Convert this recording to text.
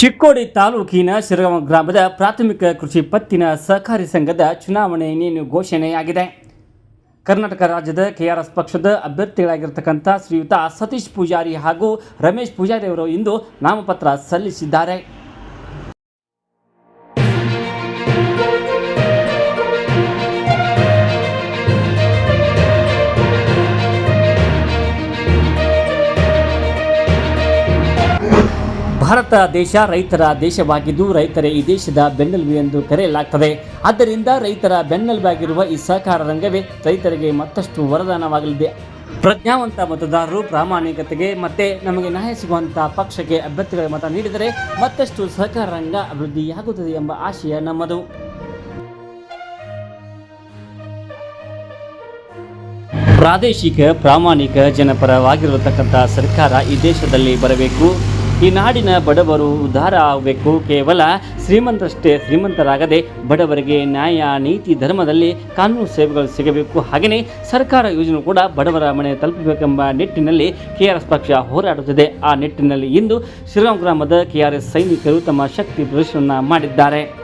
ಚಿಕ್ಕೋಡಿ ತಾಲೂಕಿನ ಶಿರಗಾಂವ ಗ್ರಾಮದ ಪ್ರಾಥಮಿಕ ಕೃಷಿ ಪತ್ತಿನ ಸಹಕಾರಿ ಸಂಘದ ಚುನಾವಣೆ ಇನ್ನೇನು ಘೋಷಣೆಯಾಗಿದೆ. ಕರ್ನಾಟಕ ರಾಜ್ಯದ ಕೆಆರ್ಎಸ್ ಪಕ್ಷದ ಅಭ್ಯರ್ಥಿಗಳಾಗಿರ್ತಕ್ಕಂಥ ಶ್ರೀಯುತ ಸತೀಶ್ ಪೂಜಾರಿ ಹಾಗೂ ರಮೇಶ್ ಪೂಜಾರಿ ಅವರು ಇಂದು ನಾಮಪತ್ರ ಸಲ್ಲಿಸಿದ್ದಾರೆ. ಭಾರತ ದೇಶ ರೈತರ ದೇಶವಾಗಿದ್ದು ರೈತರೇ ಈ ದೇಶದ ಬೆನ್ನೆಲುಬು ಎಂದು ಕರೆಯಲಾಗ್ತದೆ. ಆದ್ದರಿಂದ ರೈತರ ಬೆನ್ನೆಲುಬಾಗಿರುವ ಈ ಸಹಕಾರ ರಂಗವೇ ರೈತರಿಗೆ ಮತ್ತಷ್ಟು ವರದಾನವಾಗಲಿದೆ. ಪ್ರಜ್ಞಾವಂತ ಮತದಾರರು ಪ್ರಾಮಾಣಿಕತೆಗೆ ಮತ್ತೆ ನಮಗೆ ನ್ಯಾಯ ಸಿಗುವಂಥ ಪಕ್ಷಕ್ಕೆ ಅಭ್ಯರ್ಥಿಗಳ ಮತ ನೀಡಿದರೆ ಮತ್ತಷ್ಟು ಸಹಕಾರ ರಂಗ ಅಭಿವೃದ್ಧಿಯಾಗುತ್ತದೆ ಎಂಬ ಆಶಯ ನಮ್ಮದು. ಪ್ರಾದೇಶಿಕ, ಪ್ರಾಮಾಣಿಕ, ಜನಪರವಾಗಿರತಕ್ಕಂಥ ಸರ್ಕಾರ ಈ ದೇಶದಲ್ಲಿ ಬರಬೇಕು. ಈ ನಾಡಿನ ಬಡವರು ಉದ್ಧಾರ ಆಗಬೇಕು ಕೇವಲ ಶ್ರೀಮಂತರಷ್ಟೇ ಶ್ರೀಮಂತರಾಗದೆ ಬಡವರಿಗೆ ನ್ಯಾಯ, ನೀತಿ, ಧರ್ಮದಲ್ಲಿ ಕಾನೂನು ಸೇವೆಗಳು ಸಿಗಬೇಕು. ಹಾಗೆಯೇ ಸರ್ಕಾರ ಯೋಜನೆ ಕೂಡ ಬಡವರ ಮನೆ ತಲುಪಬೇಕೆಂಬ ನಿಟ್ಟಿನಲ್ಲಿ ಕೆ ಪಕ್ಷ ಹೋರಾಡುತ್ತಿದೆ. ಆ ನಿಟ್ಟಿನಲ್ಲಿ ಇಂದು ಶ್ರೀರಾಮ್ ಗ್ರಾಮದ ಕೆ ಆರ್ ಸೈನಿಕರು ತಮ್ಮ ಶಕ್ತಿ ಪ್ರದರ್ಶನ ಮಾಡಿದ್ದಾರೆ.